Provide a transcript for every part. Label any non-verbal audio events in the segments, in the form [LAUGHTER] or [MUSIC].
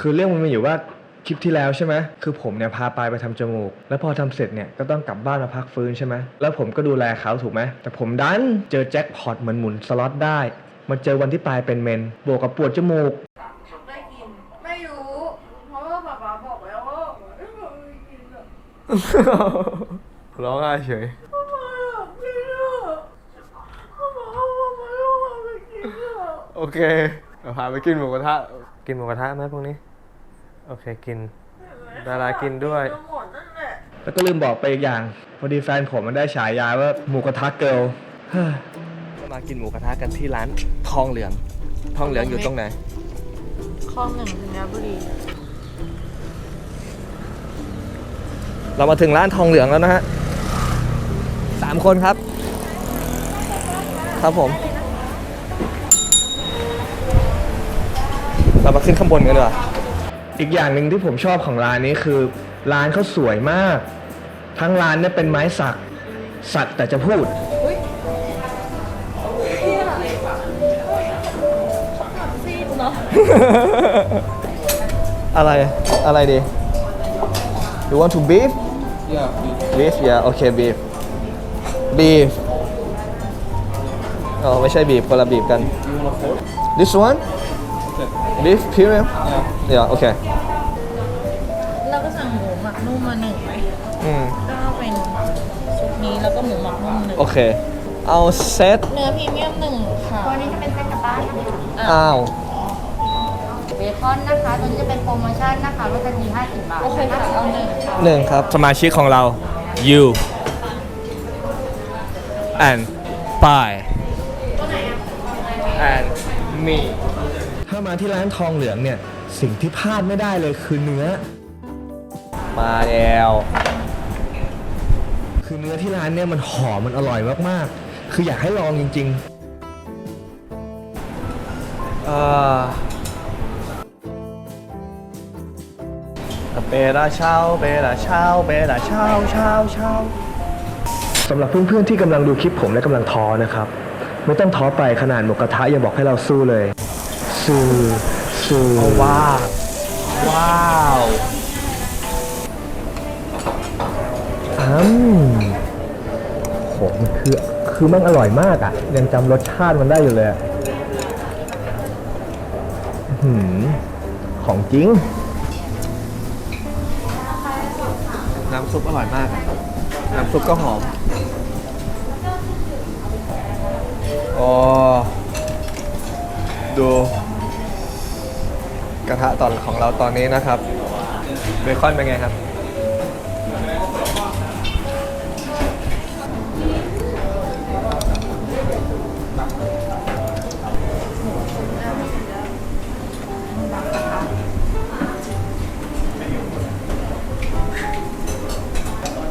คือเรื่องมันมีอยู่ว่าคลิปที่แล้วใช่ไหมคือผมเนี่ยพาปายไปทำจมูก แล้วพอทำเสร็จเนี่ยก็ต้องกลับบ้านมาพักฟื้นใช่ไหมแล้วผมก็ดูแลเขาถูกไหมแต่ผมดันเจอแจ็คพอตเหมือนหมุนสล็อตได้ มาเจอวันที่ปายเป็นเมน บวกกับปวดจมูก ได้กิน ไม่รู้ เพราะว่าป๊าป๊าบอกแล้วว่าไม่เคยกินอะร้องไห้เฉยทำไมอะกินอะป๊าป๊าบอกไม่ให้กินอะโอเคเดี๋ยวพาไปกินหมูกระทะ กินหมูกระทะไหมพวกนี้ โอเคกิน ดารากินด้วย หมดนั่นแหละแล้วก็ลืมบอกไปอีกอย่างพอดีแฟนผมมันได้ฉายาว่าหมูกระทะเกิลเฮ้ยก็มากินหมูกระทะกันที่ร้านทองเหลือง ทองเหลืองอยู่ตรงไหน คลองหนึ่งธัญบุรีเรามาถึงร้านทองเหลืองแล้วนะฮะสามคนครับ ครับผม เรามาขึ้นข้างบนกันดีกว่า อีกอย่างหนึ่งที่ผมชอบของร้านนี้คือ ร้านเขาสวยมาก ทั้งร้านเนี่ยเป็นไม้สัก สักแต่จะพูด ซีดเนาะอะไรอะไรดี you want to beef Yeah, beef yeah okay beef beef อ๋อไม่ใช่ beef คนละ beef กัน you want a fork? this one beef premium Yeah. yeah okay เราก็สั่งหมูหมักนุ่มมาหนึ่งไหมอืมก็เป็นชุดนี้แล้วก็หมูหมักนุ่มหนึ่งโอเค เอาเซตเนื้อพรีเมียมหนึ่งค่ะตัวนี้จะเป็นเส้นกระต้านนะคะอ้าวเบคอนนะคะตัวนี้จะเป็นโปรโมชั่นนะคะลดทันที50บาทโอเคค่ะเอาหนึ่งค่ะหนึ่งครับ สมาชิกของเรา you and by and me ถ้ามาที่ร้านทองเหลืองเนี่ย สิ่งที่พลาดไม่ได้เลยคือเนื้อ มาแล้ว คือเนื้อที่ร้านเนี่ยมันหอมมันอร่อยมากๆ คืออยากให้ลองจริงๆอ่าเปราเช้าเปราเช้าเปราเช้าเช้าเช้าสำหรับเพื่อนๆที่กำลังดูคลิปผมและกำลังท้อนะครับ ไม่ต้องท้อไปขนาดหมูกระทะยังบอกให้เราสู้เลย สู้สู้ว้าว ว้าวอืมโหมันคือคือมันอร่อยมากอะ ยังจำรสชาติมันได้อยู่เลยอะอื้อหือของจริง น้ำซุปอร่อยมาก น้ำซุปก็หอมโอ้ดู กระทะตอนของเราตอนนี้นะครับเบคอนเป็นไงครับ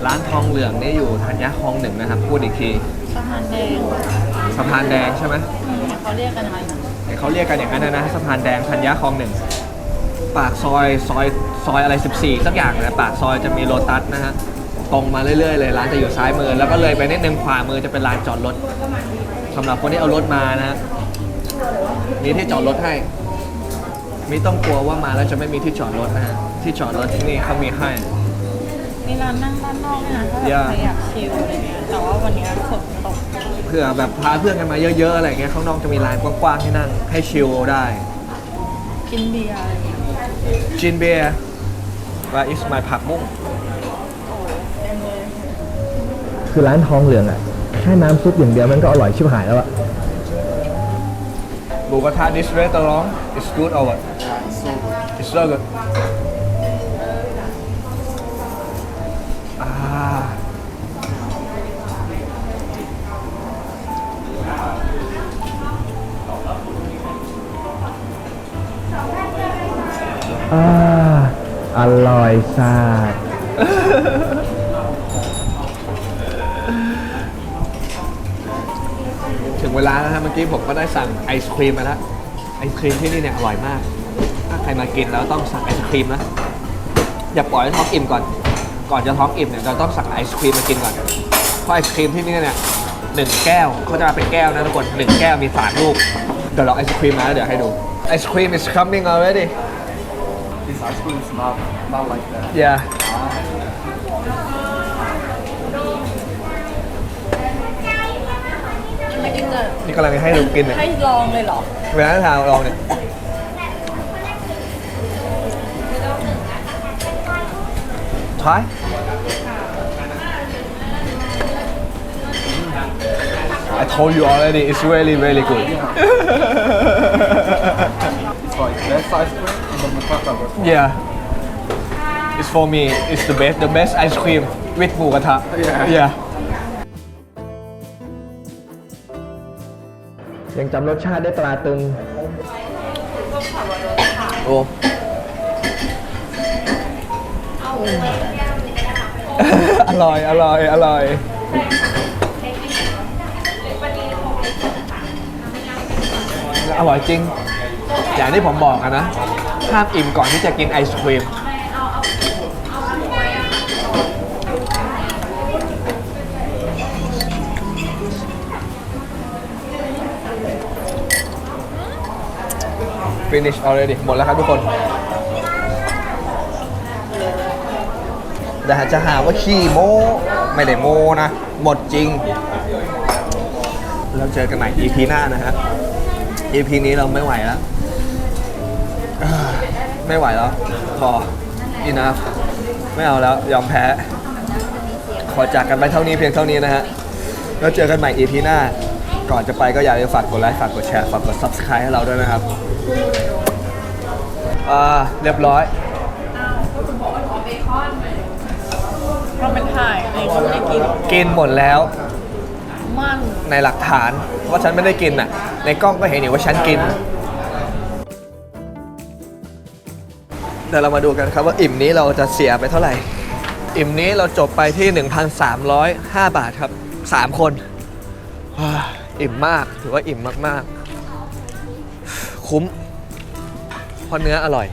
ร้านทองเหลืองนี่อยู่ธัญญาคลองหนึ่งนะครับ พูดอีกทีสะพานแดงสะพานแดงใช่ไหมอืมเขาเรียกกันอะไรนะเห็นเขาเรียกกันอย่างนั้นนะนะสะพานแดงธัญญาคลองหนึ่ง ปากซอยซอยซอยอะไร 14 สักอย่างนะปากซอยจะมีโลตัสนะฮะตรงมาเรื่อยๆเลยร้านจะอยู่ซ้ายมือ แล้วก็เลยไปนิดนึงขวามือจะเป็นลานจอดรถสำหรับคนที่เอารถมานะฮะมีที่จอดรถให้ ไม่ต้องกลัวว่ามาแล้วจะไม่มีที่จอดรถนะฮะที่จอดรถที่นี่เขามีให้ มีร้านนั่งด้านนอกด้วยนะถ้าแบบ Yeah ใครอยากชิลอะไรเงี้ยแต่ว่าวันนี้ฝนตกเผื่อแบบพาเพื่อนกันมาเยอะๆอะไรเงี้ยข้างนอกจะมีลานกว้างๆให้นั่งให้ชิลได้ กินเบียร์อะไรเงี้ย จินเบียร์ Where is my ผักมุ้งเต็มเลยคือร้านทองเหลืองอะแค่น้ำซุปอย่างเดียวมันก็อร่อยชิบหายแล้วอะหมูกระทะ this restaurant is good or what it's so good อร่อยซาดถึงเวลาแล้วฮะเมื่อกี้ผมก็ได้สั่งไอศครีมมาแล้วไอศครีมที่นี่เนี่ยอร่อยมาก ถ้าใครมากินแล้วต้องสั่งไอศครีมนะอย่าปล่อยให้ท้องอิ่มก่อน ก่อนจะท้องอิ่มเนี่ยเราต้องสั่งไอศครีมมากินก่อนเพราะไอศครีมที่นี่เนี่ยหนึ่งแก้วเขาจะมาเป็นแก้วนะทุกคนหนึ่งแก้วมีสามลูกเดี๋ยวเราไอศครีมมาแล้วเดี๋ยวให้ดูไอศครีม is coming already This ice cream is not not like that. yeah ไม่กินเลย นี่กำลังให้ดูกินเนี่ย ให้ลองเลยเหรอ เวลาทานลองเนี่ย try I told you already it's really really good [LAUGHS] yeah it's for me it's the best the best ice cream with หมูกระทะ Yeah. yeah ยังจำรสชาติได้ตราตรึงโอ้ อร่อย อร่อย อร่อย อร่อยจริง อย่างที่ผมบอกอะนะห้ามอิ่มก่อนที่จะกินไอศครีม finish already หมดแล้วครับทุกคนแต่จะหาว่าขี้โม้ไม่ได้โม้นะ หมดจริง แล้วเจอกันใหม่ EP หน้านะฮะ EP นี้เราไม่ไหวแล้ว ไม่ไหวแล้ว พอ enough ไม่เอาแล้ว ยอมแพ้ ขอจากกันไปเท่านี้เพียงเท่านี้นะฮะ แล้วเจอกันใหม่ EP หน้า ก่อนจะไปก็อย่าลืมฝากกดไลค์ ฝากกดแชร์ ฝากกด subscribe ให้เราด้วยนะครับ อ่า เรียบร้อย เราเป็นถ่ายในช่วงได้กินกินหมดแล้ว มัน ในหลักฐานว่าฉันไม่ได้กินอะ ในกล้องก็เห็นอยู่ว่าฉันกิน เดี๋ยวเรามาดูกันครับว่าอิ่มนี้เราจะเสียไปเท่าไหร่ อิ่มนี้เราจบไปที่ 1,305 บาทครับ 3 คนอ่าอิ่มมากถือว่าอิ่มมากๆ คุ้มเพราะเนื้ออร่อย